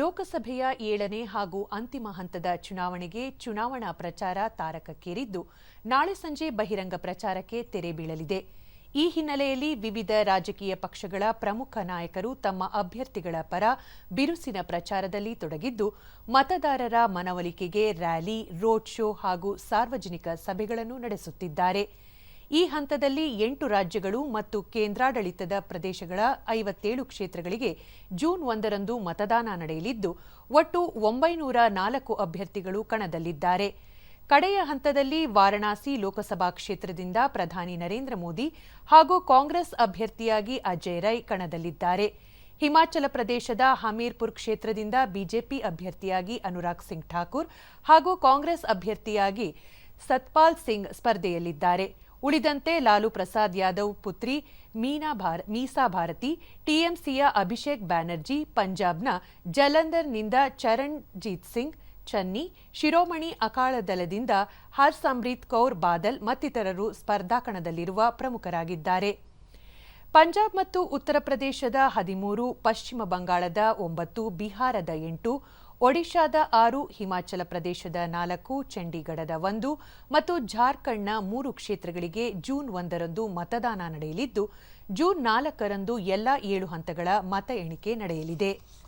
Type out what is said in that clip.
ಲೋಕಸಭೆಯ ಏಳನೇ ಹಾಗೂ ಅಂತಿಮ ಹಂತದ ಚುನಾವಣೆಗೆ ಚುನಾವಣಾ ಪ್ರಚಾರ ತಾರಕಕ್ಕೇರಿದ್ದು, ನಾಳೆ ಸಂಜೆ ಬಹಿರಂಗ ಪ್ರಚಾರಕ್ಕೆ ತೆರೆ ಬೀಳಲಿದೆ. ಈ ಹಿನ್ನೆಲೆಯಲ್ಲಿ ವಿವಿಧ ರಾಜಕೀಯ ಪಕ್ಷಗಳ ಪ್ರಮುಖ ನಾಯಕರು ತಮ್ಮ ಅಭ್ಯರ್ಥಿಗಳ ಪರ ಬಿರುಸಿನ ಪ್ರಚಾರದಲ್ಲಿ ತೊಡಗಿದ್ದು, ಮತದಾರರ ಮನವೊಲಿಕೆಗೆ ರ್ಯಾಲಿ, ರೋಡ್ ಶೋ ಹಾಗೂ ಸಾರ್ವಜನಿಕ ಸಭೆಗಳನ್ನು ನಡೆಸುತ್ತಿದ್ದಾರೆ. ಈ ಹಂತದಲ್ಲಿ ಎಂಟು ರಾಜ್ಯಗಳು ಮತ್ತು ಕೇಂದ್ರಾಡಳಿತದ ಪ್ರದೇಶಗಳ ಐವತ್ತೇಳು ಕ್ಷೇತ್ರಗಳಿಗೆ ಜೂನ್ ಒಂದರಂದು ಮತದಾನ ನಡೆಯಲಿದ್ದು, ಒಟ್ಟು ಒಂಬೈನೂರ ನಾಲ್ಕು ಅಭ್ಯರ್ಥಿಗಳು ಕಣದಲ್ಲಿದ್ದಾರೆ. ಕಡೆಯ ಹಂತದಲ್ಲಿ ವಾರಣಾಸಿ ಲೋಕಸಭಾ ಕ್ಷೇತ್ರದಿಂದ ಪ್ರಧಾನಿ ನರೇಂದ್ರ ಮೋದಿ ಹಾಗೂ ಕಾಂಗ್ರೆಸ್ ಅಭ್ಯರ್ಥಿಯಾಗಿ ಅಜಯ್ ರೈ ಕಣದಲ್ಲಿದ್ದಾರೆ. ಹಿಮಾಚಲ ಪ್ರದೇಶದ ಹಮೀರ್ಪುರ್ ಕ್ಷೇತ್ರದಿಂದ ಬಿಜೆಪಿ ಅಭ್ಯರ್ಥಿಯಾಗಿ ಅನುರಾಗ್ ಸಿಂಗ್ ಠಾಕೂರ್ ಹಾಗೂ ಕಾಂಗ್ರೆಸ್ ಅಭ್ಯರ್ಥಿಯಾಗಿ ಸತ್ಪಾಲ್ ಸಿಂಗ್ ಸ್ಪರ್ಧೆಯಲ್ಲಿದ್ದಾರೆ. ಉಳಿದಂತೆ ಲಾಲು ಪ್ರಸಾದ್ ಯಾದವ್ ಪುತ್ರಿ ಮೀನಾ ಭಾರ, ಮೀಸಾ ಭಾರತಿ, ಟಿಎಂಸಿಯ ಅಭಿಷೇಕ್ ಬ್ಯಾನರ್ಜಿ, ಪಂಜಾಬ್ನ ಜಲಂಧರ್ನಿಂದ ಚರಣ್ಜೀತ್ ಸಿಂಗ್, ಚನ್ನಿ, ಶಿರೋಮಣಿ ಅಕಾಳ ದಲದಿಂದ ಹರ್ಸಮ್ರೀತ್ ಕೌರ್ ಬಾದಲ್ ಮತ್ತಿತರರು ಸ್ಪರ್ಧಾಕಣದಲ್ಲಿರುವ ಪ್ರಮುಖರಾಗಿದ್ದಾರೆ. ಪಂಜಾಬ್ ಮತ್ತು ಉತ್ತರ ಪ್ರದೇಶದ ಹದಿಮೂರು, ಪಶ್ಚಿಮ ಬಂಗಾಳದ ಒಂಬತ್ತು, ಬಿಹಾರದ ಎಂಟು ಒಡಿಶಾದ ಆರು, ಹಿಮಾಚಲ ಪ್ರದೇಶದ ನಾಲ್ಕು, ಚಂಡೀಗಢದ ಒಂದು ಮತ್ತು ಜಾರ್ಖಂಡ್ನ ಮೂರು ಕ್ಷೇತ್ರಗಳಿಗೆ ಜೂನ್ ಒಂದರಂದು ಮತದಾನ ನಡೆಯಲಿದ್ದು, ಜೂನ್ ನಾಲ್ಕರಂದು ಎಲ್ಲಾ ಏಳು ಹಂತಗಳ ಮತ ಎಣಿಕೆ ನಡೆಯಲಿದೆ.